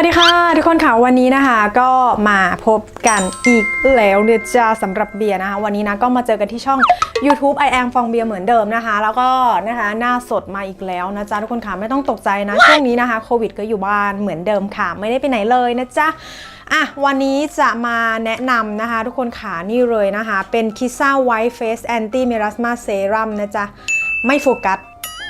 วัสดีค่ะทุกคนค่ะวันนี้นะคะก็มาพบกันอีกแล้วเนี่ยจ้าสำหรับเบียร์นะคะ วันนี้นะก็มาเจอกันที่ช่อง YouTube I am ฟองเบียร์เหมือนเดิมนะคะ แล้วก็นะคะหน้าสดมาอีกแล้วนะจ๊ะทุกคนค่ะไม่ต้องตกใจนะช่วงนี้นะคะโควิดก็อยู่บ้านเหมือนเดิมค่ะ ไม่ได้ไปไหนเลยนะจ๊ะอะวันนี้จะมาแนะนำนะคะ ทุกคนขานี่เลยนะคะ เป็น Kissa White Face Anti Melasma Serum นะจ๊ะไม่โฟกัส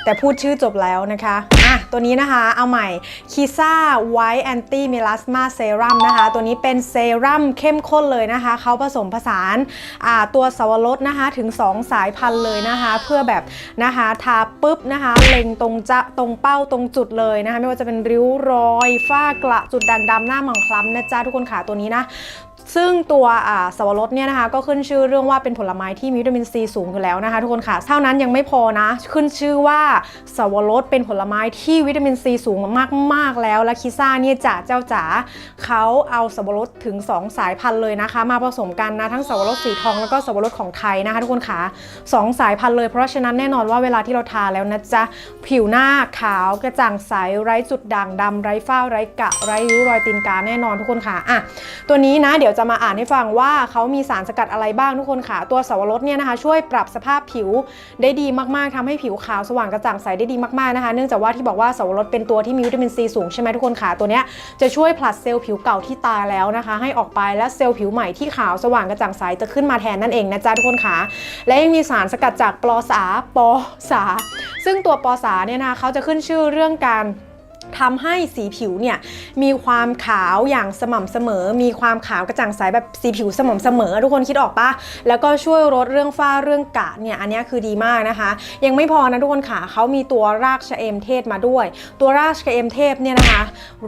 แต่พูดชื่อจบแล้วนะคะ อะ ตัวนี้นะคะ เอาใหม่ Kisa White Anti Melasma Serum นะคะ ตัวนี้เป็นเซรั่มเข้มข้นเลยนะคะ เขาผสมผสานอ่าตัวสวรสนะคะ ถึง 2 สายพันธุ์เลยนะคะ เพื่อแบบนะคะ ทาปุ๊บนะคะ เล็งตรงจะตรงเป้าตรงจุดเลยนะคะ ไม่ว่าจะเป็นริ้วรอย ฝ้ากระจุดด่างดำหน้าหมองคล้ำนะจ๊ะทุกคนค่ะ ตัวนี้นะ ซึ่งตัวอ่าสวรสเนี่ยนะคะก็ขึ้นชื่อเรื่องว่าเป็นผลไม้ที่มีวิตามินซีสูงอยู่แล้วนะคะทุกคนค่ะเท่านั้นยังไม่พอนะ ขึ้นชื่อว่าสวรสเป็นผลไม้ที่วิตามินซีสูงมากๆแล้ว และคิซ่าเนี่ยจ๋าเจ้าจ๋าเขาเอาสวรสถึง 2 สายพันธุ์เลยนะคะ มาผสมกันนะทั้งสวรสสีทองแล้วก็สวรสของไทยนะคะทุกคนค่ะสองสายพันธุ์เลยเพราะฉะนั้นแน่นอนว่าเวลาที่เราทาแล้วนะจ๊ะผิวหน้าขาวกระจ่างใสไร้จุดด่างดำไร้ฝ้าไร้กะไร้ริ้วรอยตีนกาแน่นอนทุกคนค่ะอะตัวนี้นะเดี๋ยวจะมาอ่านให้ฟังว่าเขามีสารสกัดอะไรบ้างทุกคนค่ะ ตัวสวรสเนี่ยนะคะ ช่วยปรับสภาพผิวได้ดีมากๆทำให้ผิวขาวสว่างกระจ่างใสได้ดีมากๆนะคะ เนื่องจากว่าที่บอกว่าสวรสเป็นตัวที่มีวิตามินซีสูงใช่ไหมทุกคนค่ะตัวเนี้ยจะช่วยผลัดเซลล์ผิวเก่าที่ตายแล้วนะคะ ให้ออกไปและเซลล์ผิวใหม่ที่ขาวสว่างกระจ่างใสจะขึ้นมาแทนนั่นเองนะจ๊ะทุกคนค่ะและยังมีสารสกัดจากปลอสาปอสา ซึ่งตัวปอสาเนี่ยนะคะเขาจะขึ้นชื่อเรื่องการ ทำให้สีผิวเนี่ยมีความขาวอย่างสม่ำเสมอ มีความขาวกระจ่างใสแบบสีผิวสม่ำเสมอ ทุกคนคิดออกปะแล้วก็ช่วยลดเรื่องฝ้าเรื่องกระเนี่ยอันนี้คือดีมากนะคะ ยังไม่พอนะทุกคนค่ะเขามีตัวรากชะเอมเทศมาด้วย ตัวรากชะเอมเทศเนี่ยนะคะ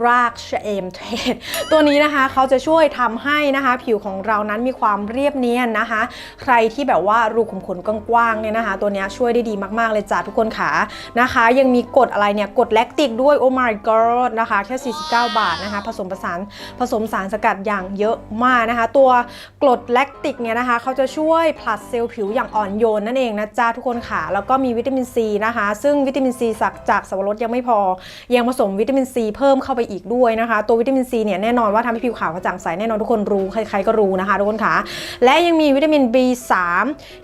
รากชะเอมเทศ ตัวนี้นะคะเขาจะช่วยทำให้นะคะผิวของเรานั้นมีความเรียบเนียนนะคะ ใครที่แบบว่ารูขุมขนกว้างๆเนี่ยนะคะ ตัวนี้ช่วยได้ดีมากๆเลยจ้ะทุกคนค่ะนะคะ ยังมีกดอะไรเนี่ยกดแลคติกด้วยโอ้ my god นะคะ แค่ 49 บาทนะคะ ผสมผสานผสมสารสกัดอย่างเยอะมากนะคะ ตัวกรดแลคติกเนี่ยนะคะเขาจะช่วยผลัดเซลล์ผิวอย่างอ่อนโยนนั่นเองนะจ๊ะทุกคนค่ะ แล้วก็มีวิตามินซีนะคะ ซึ่งวิตามินซีจากจากสับปะรดยังไม่พอ ยังผสมวิตามินซีเพิ่มเข้าไปอีกด้วยนะคะ ตัววิตามินซีเนี่ยแน่นอนว่าทำให้ผิวขาวกระจ่างใสแน่นอนทุกคนรู้ใครๆก็รู้นะคะทุกคนค่ะและยังมีวิตามิน B3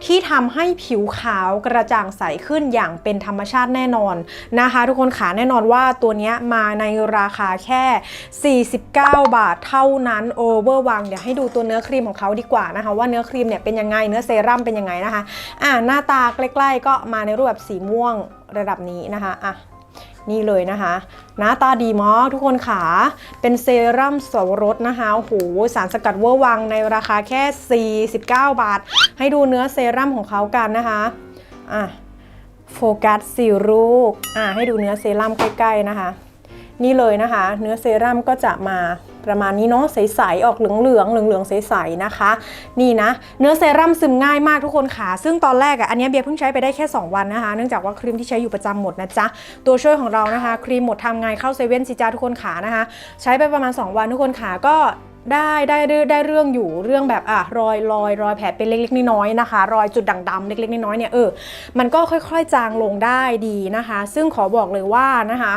ที่ทำให้ผิวขาวกระจ่างใสขึ้นอย่างเป็นธรรมชาติแน่นอนนะคะ ทุกคนค่ะแน่นอนว่าตัวเนี้ยมาในราคาแค่ 49 บาทเท่านั้นโอเวอร์วังเดี๋ยวให้ดูตัวเนื้อครีมของเขาดีกว่านะคะว่าเนื้อครีมเนี่ยเป็นยังไงเนื้อเซรั่มเป็นยังไงนะคะอ่าหน้าตาใกล้ๆก็มาในรูปแบบสีม่วงระดับนี้นะคะอะนี่เลยนะคะหน้าตาดีมากทุกคนค่ะเป็นเซรั่มสวรสนะคะโอ้โหสารสกัดเวอร์วังในราคาแค่ 49 บาท ให้ดูเนื้อเซรั่มของเขากันนะคะอะโฟกัสสี่รูปอะให้ดูเนื้อเซรั่มใกล้ๆนะคะ นี่เลยนะคะ เนื้อเซรั่มก็จะมาประมาณนี้เนาะใสๆออกเหลืองๆเหลืองๆใสๆนะคะ นี่นะ เนื้อเซรั่มซึมง่ายมากทุกคนค่ะ ซึ่งตอนแรกอะ่ะอันนี้เบียร์เพิ่งใช้ไปได้แค่ 2 วันนะคะ เนื่องจากว่าครีมที่ใช้อยู่ประจำหมดนะจ๊ะ ตัวช่วยของเรานะคะ ครีมหมดทำไงเข้าเซเว่นสิจ้าทุกคนค่ะนะคะ ใช้ไปประมาณ 2 วันทุกคนค่ะก็ ได้ได้ได้ได้เรื่องอยู่เรื่องแบบอะรอยรอยรอยแผลเป็นเล็กๆน้อยๆนะคะ รอยจุดด่างดำเล็กๆน้อยๆเนี่ยเออมันก็ค่อยๆจางลงได้ดีนะคะ ซึ่งขอบอกเลยว่านะคะ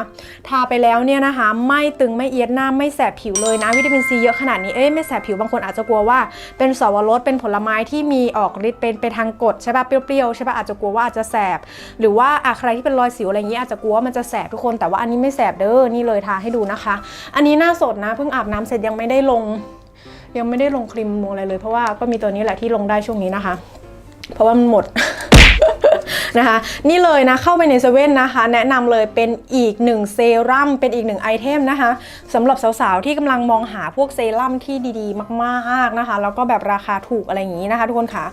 ทาไปแล้วเนี่ยนะคะ ไม่ตึงไม่เอียดหน้าไม่แสบผิวเลยนะวิตามินซีเยอะขนาดนี้เอ้ยไม่แสบผิวบางคนอาจจะกลัวว่าเป็นสวรสเป็นผลไม้ที่มีออกฤทธิ์เป็นไปทางกดใช่ป่ะเปรี้ยวๆใช่ป่ะอาจจะกลัวว่าอาจจะแสบ หรือว่าอะใครที่เป็นรอยสิวอะไรอย่างนี้อาจจะกลัวว่ามันจะแสบทุกคนแต่ว่าอันนี้ไม่แสบเด้อนี่เลยทาให้ดูนะคะ อันนี้หน้าสดนะเพิ่งอาบน้ำเสร็จยังไม่ได้ลง ยังไม่ได้ลงครีมมุงอะไรเลย เพราะว่าก็มีตัวนี้แหละที่ลงได้ช่วงนี้นะคะ เพราะว่ามันหมด นะคะ นี่เลยนะเข้าไปในเซเว่นนะคะ แนะนำเลยเป็นอีกหนึ่งเซรั่มเป็นอีกหนึ่งไอเทมนะคะสำหรับสาวๆที่กำลังมองหาพวกเซรั่มที่ดีๆ มากๆนะคะ แล้วก็แบบราคาถูกอะไรอย่างนี้นะคะ ทุกคนค่ะ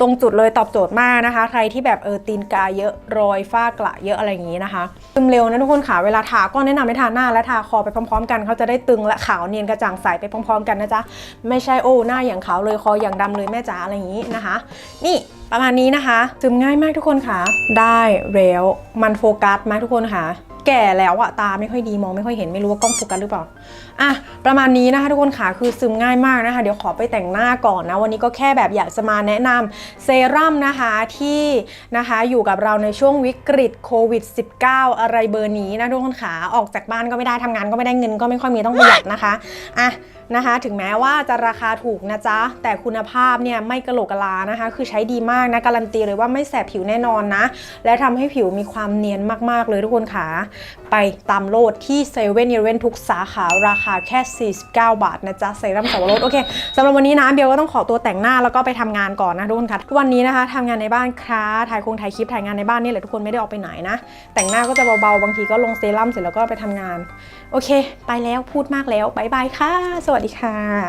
ตรงจุดเลยตอบโจทย์มากนะคะ ใครที่แบบเออตีนกาเยอะรอยฝ้ากระเยอะอะไรอย่างนี้นะคะซึมเร็วนะทุกคนค่ะเวลาทาก็แนะนำให้ทาหน้าและทาคอไปพร้อมๆ กันเขาจะได้ตึงและขาวเนียนกระจ่างใสไปพร้อมๆ กันนะจ๊ะไม่ใช่โอ้หน้าอย่างขาวเลยคออย่างดำเลยแม่จ๋าอะไรอย่างนี้นะคะ นี่ประมาณนี้นะคะ ซึมง่ายมากทุกคนค่ะ ได้แล้วมันโฟกัสไหมทุกคนค่ะ แก่แล้วอะตาไม่ค่อยดีมองไม่ค่อยเห็นไม่รู้ว่ากล้องโฟกัสหรือเปล่าอะประมาณนี้นะคะทุกคนค่ะคือซึมง่ายมากนะคะ เดี๋ยวขอไปแต่งหน้าก่อนนะ วันนี้ก็แค่แบบอยากจะมาแนะนำเซรั่มนะคะที่นะคะอยู่กับเราในช่วงวิกฤตโควิด -19 อะไรเบอร์นี้นะทุกคนค่ะออกจากบ้านก็ไม่ได้ทำงานก็ไม่ได้เงิน ก็ไม่ค่อยมีต้องประหยัดนะคะอะ นะคะ ถึงแม้ว่าจะราคาถูกนะจ๊ะ แต่คุณภาพเนี่ยไม่กระโหลกกะลานะคะ คือใช้ดีมากนะ การันตีเลยว่าไม่แสบผิวแน่นอนนะ และทำให้ผิวมีความเนียนมากๆเลยทุกคนค่ะ ไปตามโลดที่เซเว่นเยเว่นทุกสาขาราคาแค่ 49 บาทนะจ๊ะเซรั่มสาวรสโอเคสำหรับวันนี้นะเบลก็ต้องขอตัวแต่งหน้าแล้วก็ไปทำงานก่อนนะทุกคนค่ะทุกวันนี้นะคะทำงานในบ้านค่ะถ่ายคงถ่ายคลิปถ่ายงานในบ้านนี่แหละทุกคนไม่ได้ออกไปไหนนะ แต่งหน้าก็จะเบาๆบางทีก็ลงเซรั่มเสร็จแล้วก็ไปทำงาน โอเค ไปแล้วพูดมากแล้วบายบายค่ะ สวัสดดีค่ะ